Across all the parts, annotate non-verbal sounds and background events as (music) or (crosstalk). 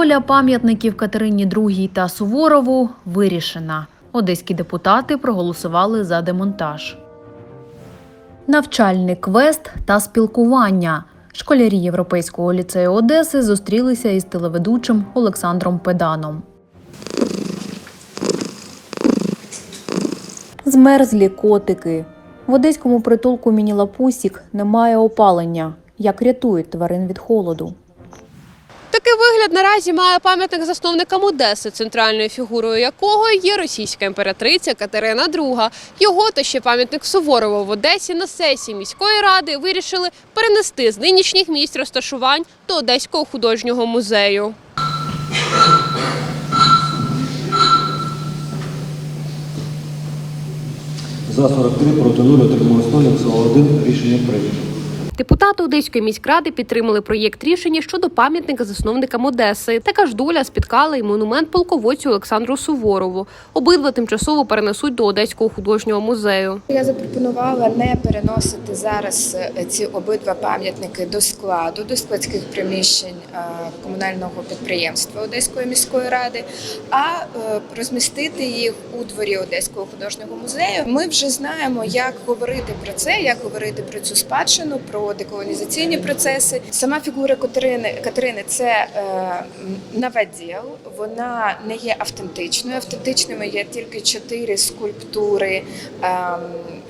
Доля пам'ятників Катерині II та Суворову вирішена. Одеські депутати проголосували за демонтаж. Навчальний квест та спілкування. Школярі Європейського ліцею Одеси зустрілися із телеведучим Олександром Педаном. Змерзлі котики. В одеському притулку Мінілапусік немає опалення. Як рятують тварин від холоду? Такий вигляд наразі має пам'ятник засновникам Одеси, центральною фігурою якого є російська імператриця Катерина II. Його та ще пам'ятник Суворову в Одесі на сесії міської ради вирішили перенести з нинішніх місць розташувань до Одеського художнього музею. За 43 проти 0 отримали 0, голосувало 1. Рішення прийнято. Депутати Одеської міськради підтримали проєкт рішення щодо пам'ятника засновникам Одеси. Така ж доля спіткала і монумент полководцю Олександру Суворову. Обидва тимчасово перенесуть до Одеського художнього музею. Я запропонувала не переносити зараз е, ці обидва пам'ятники до складу, до складських приміщень е, комунального підприємства Одеської міської ради, а е, розмістити їх у дворі Одеського художнього музею. Ми вже знаємо, як говорити про це, як говорити про цю спадщину, про деколонізаційні процеси. Сама фігура Катерини Катерини це е, новоділ, вона не є автентичною. Автентичними є тільки чотири скульптури ем,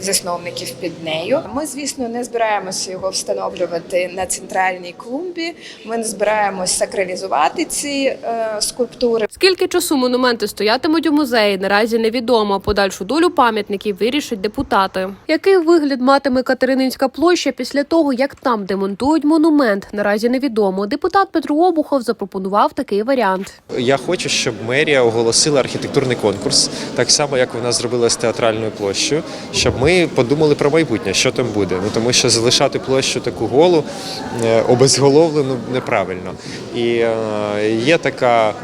засновників під нею. Ми, звісно, не збираємося його встановлювати на центральній клумбі. Ми не збираємось сакралізувати ці е, скульптури. Скільки часу монументи стоятимуть у музеї, наразі невідомо. Подальшу долю пам'ятників вирішать депутати. Який вигляд матиме Катерининська площа після того, як там демонтують монумент, наразі невідомо. Депутат Петро Обухов запропонував такий варіант. Я хочу, щоб мерія оголосила архітектурний конкурс, так само як вона зробила з театральною площею, щоб ми подумали про майбутнє, що там буде. Ну тому що залишати площу таку голу е, обезголовлену неправильно. І е, є така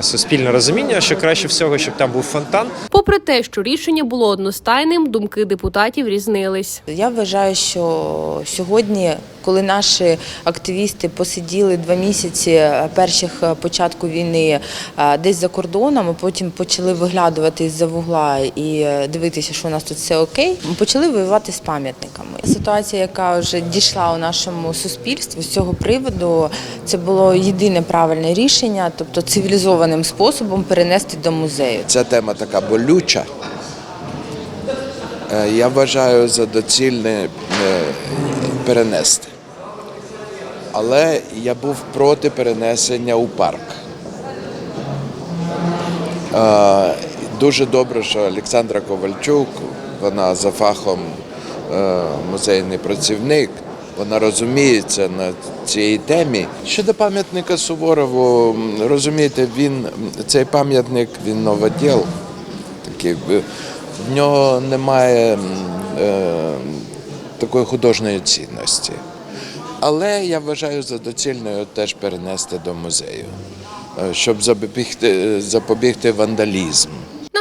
суспільне розуміння, що краще всього, щоб там був фонтан. Попри те, що рішення було одностайним, думки депутатів різнились. Я вважаю, що сьогодні, коли наші активісти посиділи два місяці е, перших е, початку війни е, десь за кордоном, а потім почали виглядувати з-за вугла і дивитися, що у нас тут все окей, ми почали воювати з пам'ятниками. Ситуація, яка вже дійшла у нашому суспільстві з цього приводу, це було єдине правильне рішення, тобто цивілізованим способом перенести до музею. Ця тема така болюча. Я вважаю за доцільне перенести. Але я був проти перенесення у парк. Е, Дуже добре, що Олександра Ковальчук, вона за фахом е, музейний працівник, вона розуміється на цій темі. Щодо пам'ятника Суворову, розумієте, він цей пам'ятник він новоділ. Такий, е, в нього немає такої художньої цінності. Але я вважаю за доцільною теж перенести до музею, е, щоб запобігти, запобігти вандалізму.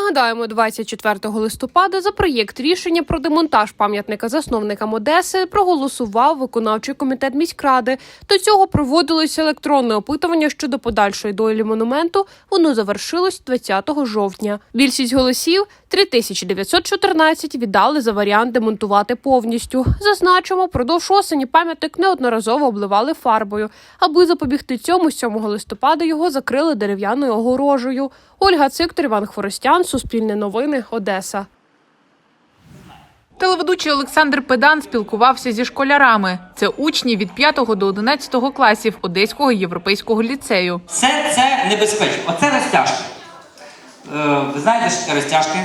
Нагадаємо, 24 листопада за проєкт рішення про демонтаж пам'ятника засновникам Одеси проголосував виконавчий комітет міськради. До цього проводилося електронне опитування щодо подальшої долі монументу. Воно завершилось 20 жовтня. Більшість голосів 3914 віддали за варіант демонтувати повністю. Зазначимо, продовж осені пам'ятник неодноразово обливали фарбою. Аби запобігти цьому, 7 листопада його закрили дерев'яною огорожею. Ольга Циктор, Іван Хворостян, Суспільне новини, Одеса. Телеведучий Олександр Педан спілкувався зі школярами. Це учні від 5 до 11 класів Одеського європейського ліцею. Все це небезпечно. Оце розтяжки. Е, ви знаєте, що таке розтяжки?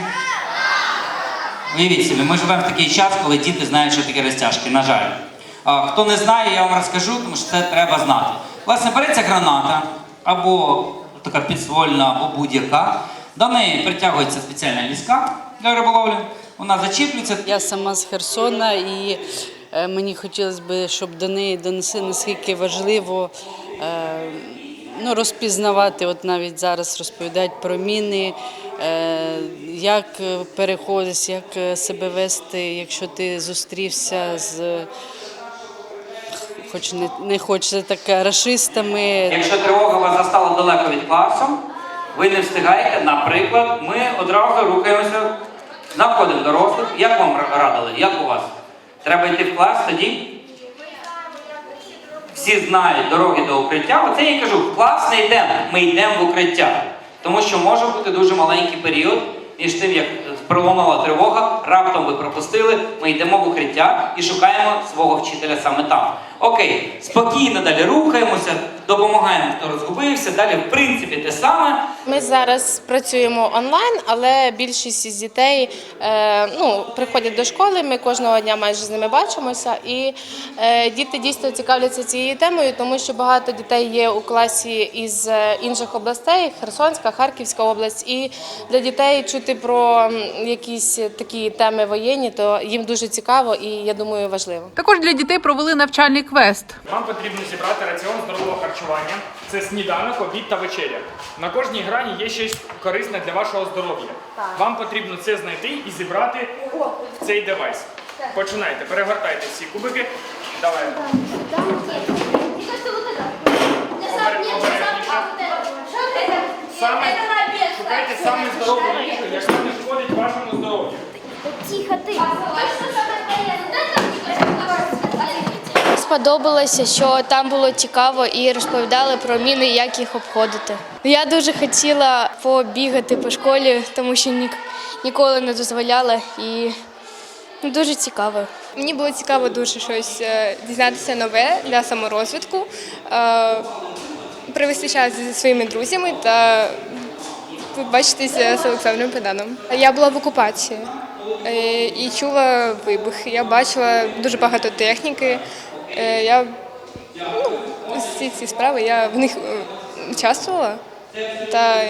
Уявіть собі, ми живемо в такий час, коли діти знають, що таке розтяжки, на жаль. А, хто не знає, я вам розкажу, тому що це треба знати. Власне, береться граната або така підствольна, або будь-яка. До неї притягується спеціальна ліска для риболовлі. Вона зачіплюється, Я сама з Херсона і е, мені хотілося б, щоб до неї донесли, наскільки важливо е, ну, розпізнавати, от навіть зараз розповідають про міни, е, як переходиш, як себе вести, якщо ти зустрівся з хоч не, не хочеться так рашистами. Якщо тривога вас застала далеко від класу, ви не встигаєте, наприклад, ми одразу рухаємося, знаходимо дорослих. Як вам радили? Як у вас? Треба йти в клас тоді? Всі знають дороги до укриття. Оце я кажу, в клас не йдемо, ми йдемо в укриття. Тому що може бути дуже маленький період між тим, як пролунала тривога, раптом ви пропустили, ми йдемо в укриття і шукаємо свого вчителя саме там. Окей, спокійно далі рухаємося, допомагаємо, хто розгубився. Далі, в принципі, те саме. Ми зараз працюємо онлайн, але більшість із дітей е, ну, приходять до школи. Ми кожного дня майже з ними бачимося. І е, діти дійсно цікавляться цією темою, тому що багато дітей є у класі із е, інших областей Херсонська, Харківська область. І для дітей чути про якісь такі теми воєнні, то їм дуже цікаво і я думаю важливо. Також для дітей провели навчальний квест. Вам потрібно зібрати раціон здорового харчування. Це сніданок, обід та вечеря. На кожній грані є щось корисне для вашого здоров'я. Вам потрібно це знайти і зібрати в цей девайс. Починайте, перегортайте всі кубики. Давай. Саме шукайте саме здорову їжу, яка не шкодить вашому здоров'ю. Тихо ти. Сподобалося, що там було цікаво і розповідали про міни, як їх обходити. Я дуже хотіла побігати по школі, тому що ні- ніколи не дозволяла і ну, дуже цікаво. Мені було цікаво дуже щось е, дізнатися нове для саморозвитку, е, провести час зі своїми друзями та побачитися з Олександром Педаном. Я була в окупації е, і чула вибух. Я бачила дуже багато техніки. Е, Я ну, всі ці справи я в них е, участвувала та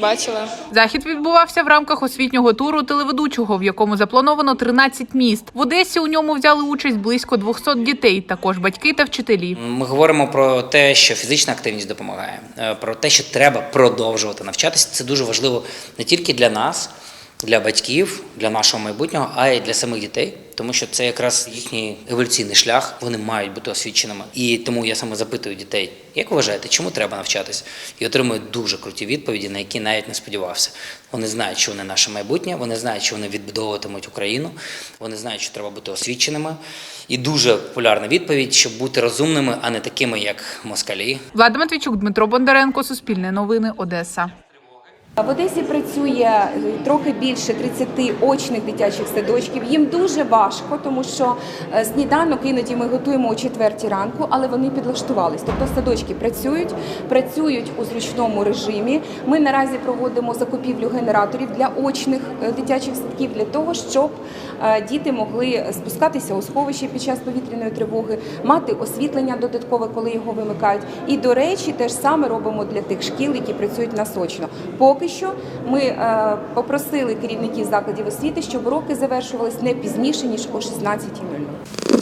бачила. Захід відбувався в рамках освітнього туру телеведучого, в якому заплановано 13 міст. В Одесі у ньому взяли участь близько 200 дітей, також батьки та вчителі. Ми говоримо про те, що фізична активність допомагає, е, про те, що треба продовжувати навчатися. Це дуже важливо не тільки для нас, для батьків, для нашого майбутнього, а й для самих дітей, тому що це якраз їхній еволюційний шлях. Вони мають бути освіченими. І тому я саме запитую дітей, як вважаєте, чому треба навчатись? І отримую дуже круті відповіді, на які навіть не сподівався. Вони знають, що вони наше майбутнє, вони знають, що вони відбудовуватимуть Україну, вони знають, що треба бути освіченими. І дуже популярна відповідь, щоб бути розумними, а не такими, як москалі. Влада Матвійчук, Дмитро Бондаренко, Суспільне новини, Одеса. В Одесі працює е, трохи більше 30 очних дитячих садочків. Їм дуже важко, тому що е, сніданок іноді ми готуємо о четвертій ранку, але вони підлаштувались. Тобто садочки працюють, працюють у зручному режимі. Ми наразі проводимо закупівлю генераторів для очних е, дитячих садків для того, щоб діти могли спускатися у сховище під час повітряної тривоги, мати освітлення додаткове, коли його вимикають. І до речі, те ж саме робимо для тих шкіл, які працюють насочно. Поки що ми е, попросили керівників закладів освіти, щоб уроки завершувались не пізніше ніж о 16.00.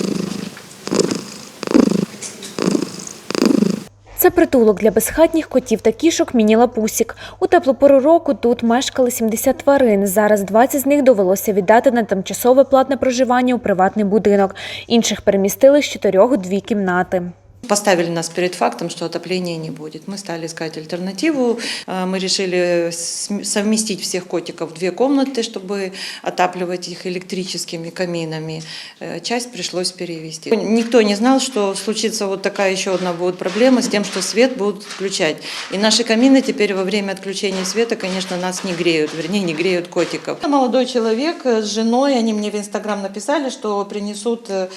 Це притулок для безхатніх котів та кішок Міні-Лапусік. У теплу пору року тут мешкали 70 тварин. Зараз 20 з них довелося віддати на тимчасове платне проживання у приватний будинок. Інших перемістили з чотирьох дві кімнати. Поставили нас перед фактом, что отопления не будет. Мы стали искать альтернативу. А, Мы решили совместить всех котиков в две комнаты, чтобы отапливать их электрическими каминами. Э, Часть пришлось перевести. Никто не знал, что случится вот такая еще одна будет проблема с тем, что свет будут отключать. И наши камины теперь во время отключения света, конечно, нас не греют, вернее, не греют котиков. Молодой человек э, с женой, они мне в Инстаграм написали, что принесут э,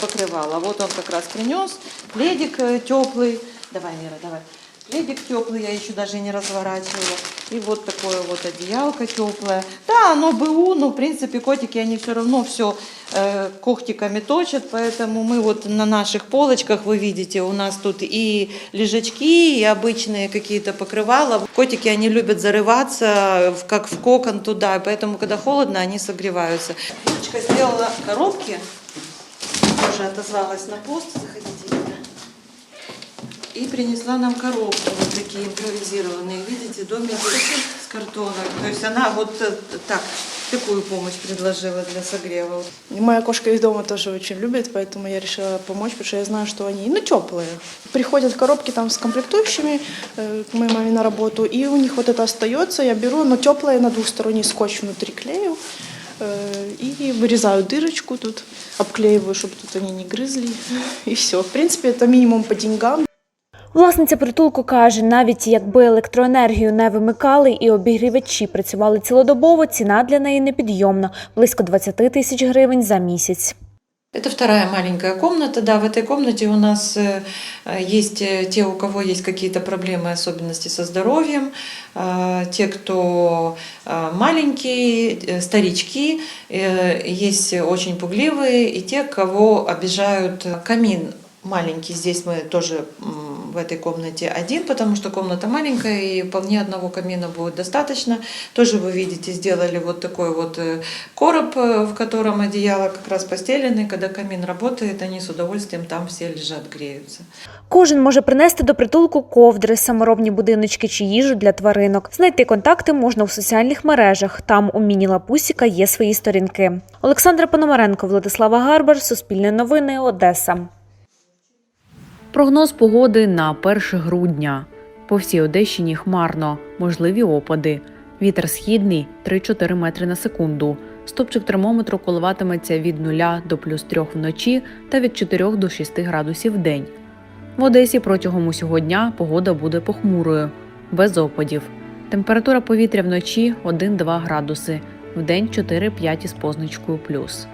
покрывало. Вот он как раз принес. Пледик теплый. Давай, Мира, давай. Пледик теплый, я еще даже не разворачивала. И вот такое вот одеялко теплое. Да, оно БУ, но в принципе котики, они все равно все когтиками точат, поэтому мы вот на наших полочках, вы видите, у нас тут и лежачки, и обычные какие-то покрывала. Котики, они любят зарываться, в- как в кокон туда, поэтому когда холодно, они согреваются. Девочка сделала коробки, тоже отозвалась на пост. И принесла нам коробки вот такие импровизированные, видите, домики с картона. То есть она вот э, так такую помощь предложила для согрева. Моя кошка из дома тоже очень любит, поэтому я решила помочь, потому что я знаю, что они, ну, теплые. Приходят коробки там с комплектующими э, к моей маме на работу, и у них вот это остается, я беру, но теплое на двухсторонний скотч внутри клею э, и вырезаю дырочку тут, обклеиваю, чтобы тут они не грызли, (laughs) и все. В принципе, это минимум по деньгам. Власниця притулку каже, навіть якби електроенергію не вимикали і обігрівачі працювали цілодобово, ціна для неї непідйомна – близько 20 тисяч гривень за місяць. Это вторая маленькая комната. Да, в этой комнате у нас э, э, есть э, те, у кого есть какие-то проблемы, особенности со здоровьем, э, те, кто э, маленькие, э, старички, э, есть очень пугливые, и те, кого обижают э, камин маленький. Здесь мы тоже м, в этой комнате один, потому что комната маленькая, и вполне одного камина будет достаточно. Тоже вы видите, сделали вот такой вот э, короб, э, в котором одеяло как раз постелены. Когда камин работает, они с удовольствием там все лежат, греются. Кожен може принести до притулку ковдри, саморобні будиночки чи їжу для тваринок. Знайти контакти можна в соціальних мережах. Там у міні-лапусіка є свої сторінки. Олександра Пономаренко, Владислава Гарбар, Суспільне новини, Одеса. Прогноз погоди на 1 грудня. По всій Одещині хмарно, можливі опади. Вітер східний 3-4 метри на секунду. Стопчик термометру коливатиметься від 0 до плюс 3 вночі та від 4 до 6 градусів в день. В Одесі протягом усього дня погода буде похмурою, без опадів. Температура повітря вночі 1-2 градуси, вдень 4-5 із позначкою плюс.